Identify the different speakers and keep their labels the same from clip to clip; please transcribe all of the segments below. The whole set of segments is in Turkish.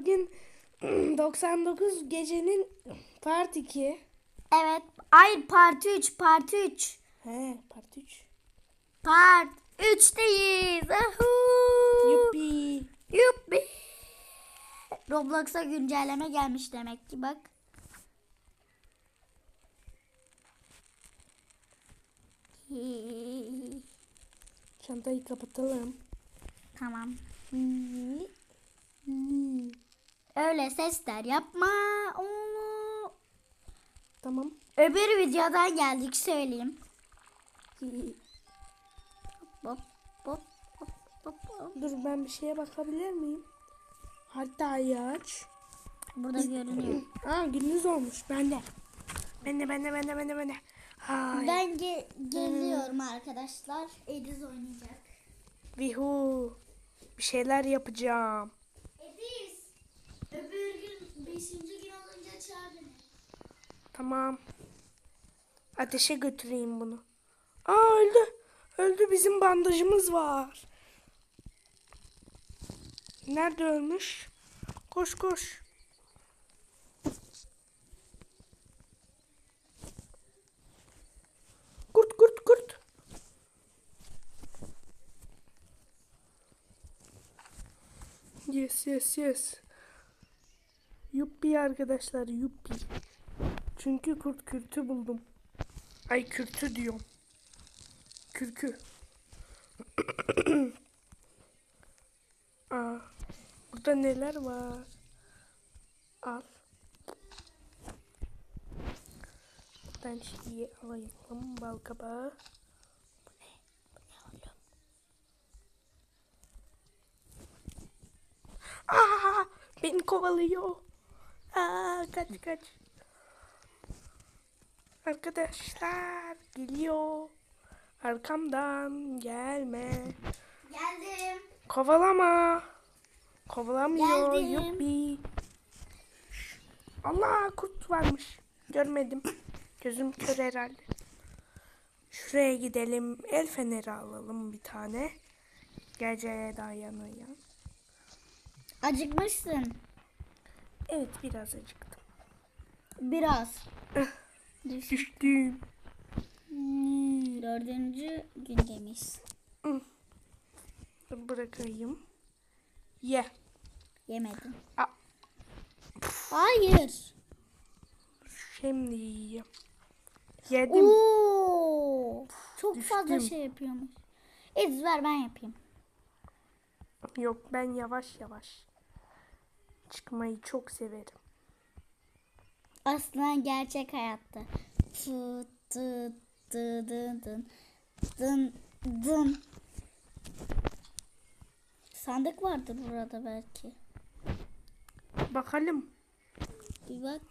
Speaker 1: Bugün 99 gecenin part 2.
Speaker 2: Evet. Hayır part 3 part 3.
Speaker 1: He part 3.
Speaker 2: Part 3'teyiz. Ahuu.
Speaker 1: Yuppi.
Speaker 2: Yuppi. Roblox'a güncelleme gelmiş demek ki bak.
Speaker 1: Çantayı kapatalım.
Speaker 2: tamam. Öyle sesler yapma. Oo.
Speaker 1: Tamam.
Speaker 2: Öbür videodan geldik söyleyeyim. Hop hop hop hop hop.
Speaker 1: Dur ben bir şeye bakabilir miyim? Haritayı aç.
Speaker 2: Burada görünüyor.
Speaker 1: Aa gündüz olmuş. Bende. Bende bende bende bende bende. Hay.
Speaker 2: Ben ge- geliyorum arkadaşlar. Ediz oynayacak.
Speaker 1: Vihu. Bir şeyler yapacağım.
Speaker 2: Öbür gün 5. gün olunca çağır beni.
Speaker 1: Tamam. Ateşe götüreyim bunu. Aa öldü. Öldü bizim bandajımız var. Nerede ölmüş? Koş koş. Kurt kurt kurt. Yes yes yes. Yuppi arkadaşlar yuppi. Çünkü kurt kürtü buldum. Ay kürtü diyorum. Kürkü. Aa, burada neler var? Al. Ben şeyi alayım. Bal kabağı. Bu ne? Aa, beni kovalıyor. Aa, kaç kaç. Arkadaşlar geliyor. Arkamdan gelme.
Speaker 2: Geldim.
Speaker 1: Kovalama. Kovalamıyor.
Speaker 2: Geldim.
Speaker 1: Yuppi. Allah kurt varmış. Görmedim. Gözüm kör herhalde. Şuraya gidelim. El feneri alalım bir tane. Geceye dayanıyor.
Speaker 2: Acıkmışsın.
Speaker 1: Evet biraz acıktım.
Speaker 2: Biraz.
Speaker 1: Düş- Düştüm.
Speaker 2: Dördüncü gündeyiz.
Speaker 1: Bırakayım. Ye.
Speaker 2: Yemedim.
Speaker 1: Aa.
Speaker 2: Hayır.
Speaker 1: Şimdi yiyeyim. Yedim.
Speaker 2: Oo. Çok fazla
Speaker 1: Düştüm.
Speaker 2: şey yapıyormuş. Ediz ver ben yapayım.
Speaker 1: Yok ben yavaş yavaş. Çıkmayı çok severim.
Speaker 2: Aslında gerçek hayatta. Tı tı tı dın dın dın dın. Sandık vardır burada belki.
Speaker 1: Bakalım.
Speaker 2: Bir bak.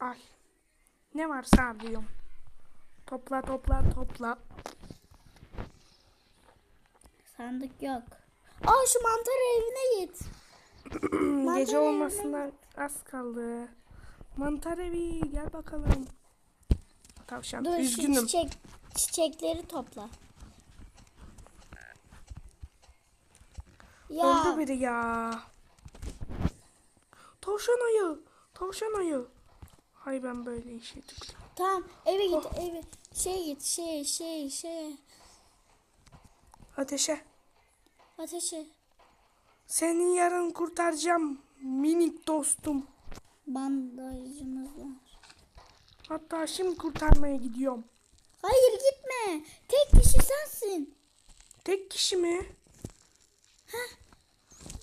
Speaker 1: Al. Ne varsa alıyorum. Topla topla topla.
Speaker 2: Sandık yok. Aa şu mantar evine git.
Speaker 1: Gece
Speaker 2: evi
Speaker 1: olmasına az kaldı. Mantar evi gel bakalım. Tavşan
Speaker 2: Dur şu
Speaker 1: üzgünüm.
Speaker 2: çiçek, çiçekleri topla. Ya
Speaker 1: Öldü biri ya. Tavşan ayı. Tavşan ayı. Hay ben böyle işe tıklıyorum.
Speaker 2: tamam eve git eve. Şey git şey şey şey.
Speaker 1: Ateşe.
Speaker 2: Ateşe.
Speaker 1: Seni yarın kurtaracağım minik dostum.
Speaker 2: Bandajımız var.
Speaker 1: Hatta şimdi kurtarmaya gidiyorum.
Speaker 2: Hayır gitme. Tek kişi sensin.
Speaker 1: Tek kişi mi?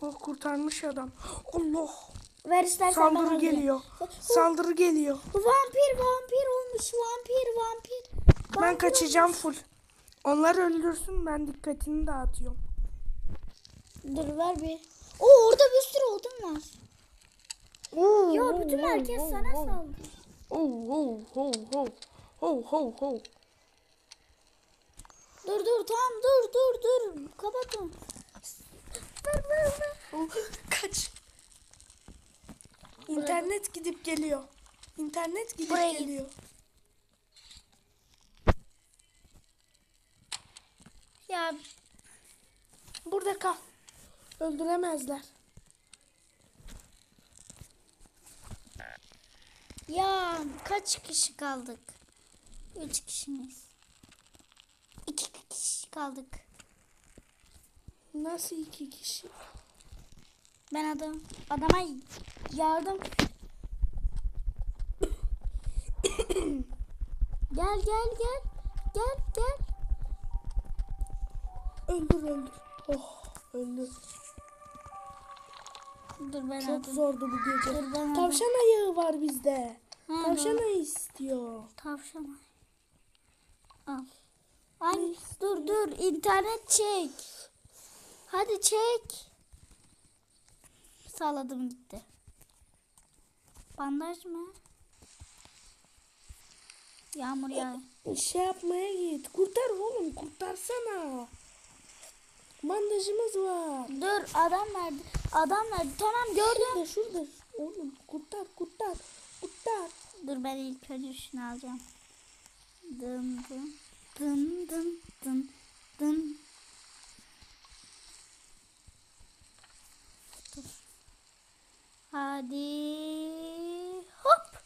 Speaker 1: Oh kurtarmış adam. Allah.
Speaker 2: Ver istersen ben
Speaker 1: Saldırı geliyor. Saldırı geliyor.
Speaker 2: Vampir vampir olmuş vampir vampir.
Speaker 1: Ben
Speaker 2: Vampir
Speaker 1: kaçacağım full. Onlar öldürsün ben dikkatini dağıtıyorum.
Speaker 2: Dur ver bir. Oo orada bir sürü odun var.
Speaker 1: Oo,
Speaker 2: Ya bütün
Speaker 1: oo,
Speaker 2: herkes
Speaker 1: oo,
Speaker 2: sana
Speaker 1: oo.
Speaker 2: saldırıyor.
Speaker 1: Oh oh oh oh oh oh oh.
Speaker 2: Dur dur tamam dur dur dur. Kapatın. Ver ver ver.
Speaker 1: oh. Kaç. İnternet gidip geliyor. İnternet gidip
Speaker 2: Buraya git.
Speaker 1: geliyor.
Speaker 2: Ya
Speaker 1: Burada kal. Öldüremezler.
Speaker 2: Ya kaç kişi kaldık? Üç kişimiz. İki kişi kaldık.
Speaker 1: Nasıl iki kişi?
Speaker 2: Ben adam adama yardım. gel gel gel. Gel gel.
Speaker 1: Öldür öldür. Oh öldü.
Speaker 2: Dur ben
Speaker 1: Çok
Speaker 2: adam.
Speaker 1: zordu bu gece.
Speaker 2: Dur ben
Speaker 1: Tavşan ayağı var bizde.
Speaker 2: Ha,
Speaker 1: Tavşan ayağı istiyor.
Speaker 2: Tavşan. Al. Ay dur dur internet çek. Hadi çek. Sağladım gitti. Bandaj mı? Yağmur yağ.
Speaker 1: Şey yapmaya git. Kurtar oğlum kurtarsana. Bandajımız var.
Speaker 2: Dur adam nerede? Adam nerede? Tamam gördüm.
Speaker 1: Şurada şurada. Oğlum kurtar kurtar. Kurtar.
Speaker 2: Dur ben ilk önce şunu alacağım. Dın dın dın dın dın dın. Dur. Hadi hop.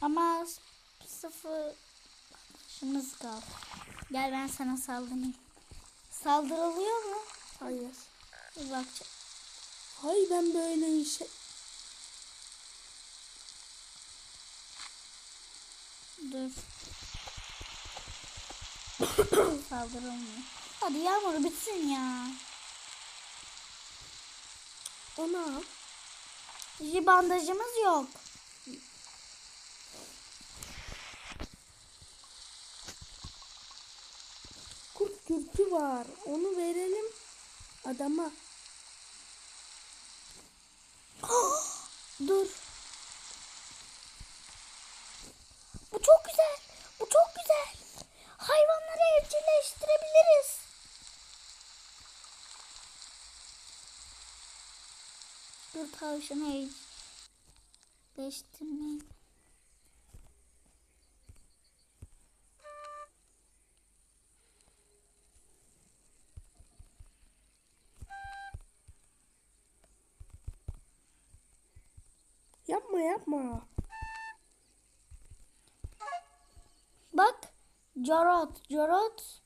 Speaker 2: Ama sıfır şımız kaldı. Gel ben sana saldırayım. Saldırılıyor mu?
Speaker 1: Hayır.
Speaker 2: Bakacağım.
Speaker 1: Hayır ben böyle şey...
Speaker 2: Dur. Saldırılmıyor. Hadi yağmur bitsin ya. Bir bandajımız yok.
Speaker 1: Kurt kürkü var. Onu verelim adama.
Speaker 2: Dur. Bu çok güzel. Bu çok güzel. Hayvanları evcilleştirebiliriz. Dur tavşanı evcilleştirmeyin.
Speaker 1: Yapma yapma.
Speaker 2: Bak. Jarot. Jarot.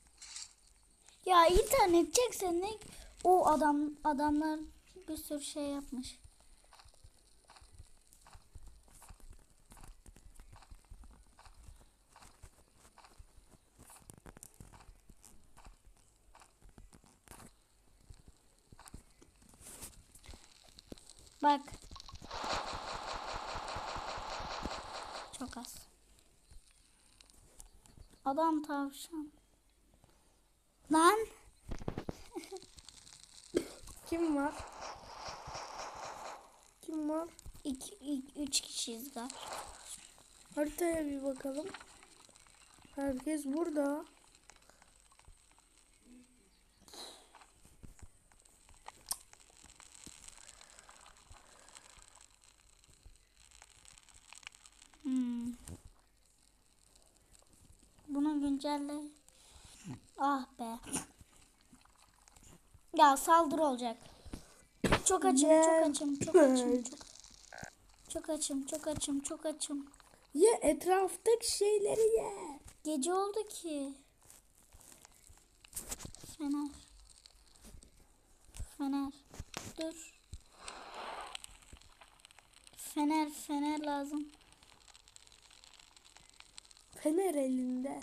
Speaker 2: Ya internet çeksen? O adam adamlar bir sürü şey yapmış. Bak. Çok az. Adam tavşan. Lan.
Speaker 1: Kim var? Kim var?
Speaker 2: İki, iki- üç kişiyiz galiba.
Speaker 1: Haritaya bir bakalım. Herkes burada.
Speaker 2: Hmm. Bunu güncelle. Ah be. Ya saldırı olacak. Çok açım, çok açım, çok açım, çok, çok açım, çok açım, çok açım.
Speaker 1: Ye etraftaki şeyleri ye.
Speaker 2: Gece oldu ki. Fener. Fener. Dur. Fener, fener lazım.
Speaker 1: Fener elinde.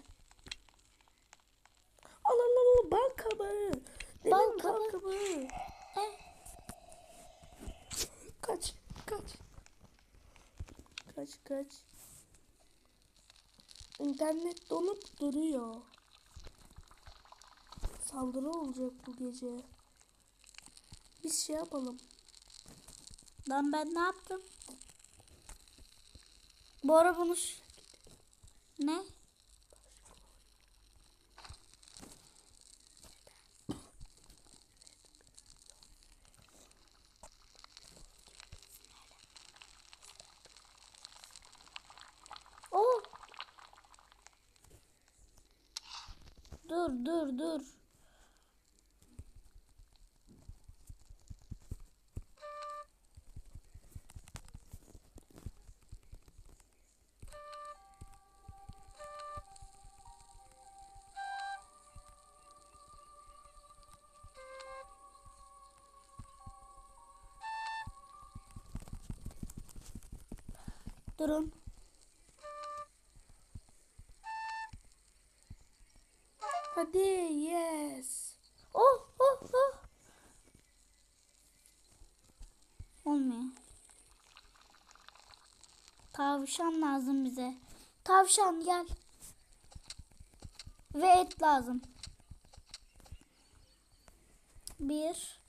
Speaker 1: Al al al bal kabağı. Dedim
Speaker 2: Bal kabağı. Eh,
Speaker 1: Kaç kaç. Kaç kaç. İnternet donup duruyor. Saldırı olacak bu gece. Biz şey yapalım.
Speaker 2: lan ben ne yaptım? Bu ara bunu... Ne? Dur dur dur. Durun.
Speaker 1: Hadi yes.
Speaker 2: Oh oh oh. Olmuyor. Tavşan lazım bize. Tavşan gel. Ve et lazım. Bir.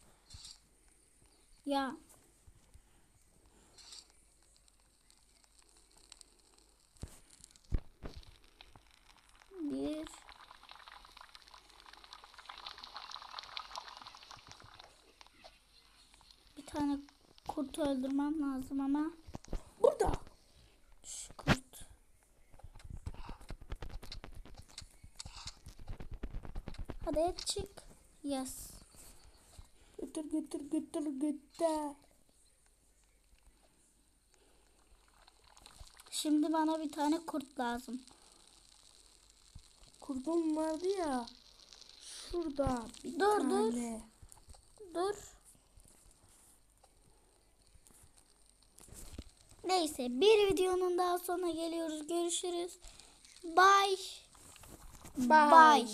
Speaker 2: Ya. Bir. Bir tane kurt öldürmem lazım ama.
Speaker 1: Burada.
Speaker 2: Şu kurt. Hadi çık. Yes.
Speaker 1: Götür götür götür götür.
Speaker 2: Şimdi bana bir tane kurt lazım.
Speaker 1: Kurdum vardı ya. Şurada bir
Speaker 2: Dur, dur.
Speaker 1: tane.
Speaker 2: Dur. Neyse bir videonun daha sonuna geliyoruz. Görüşürüz. Bye.
Speaker 1: Bye.
Speaker 2: Bye.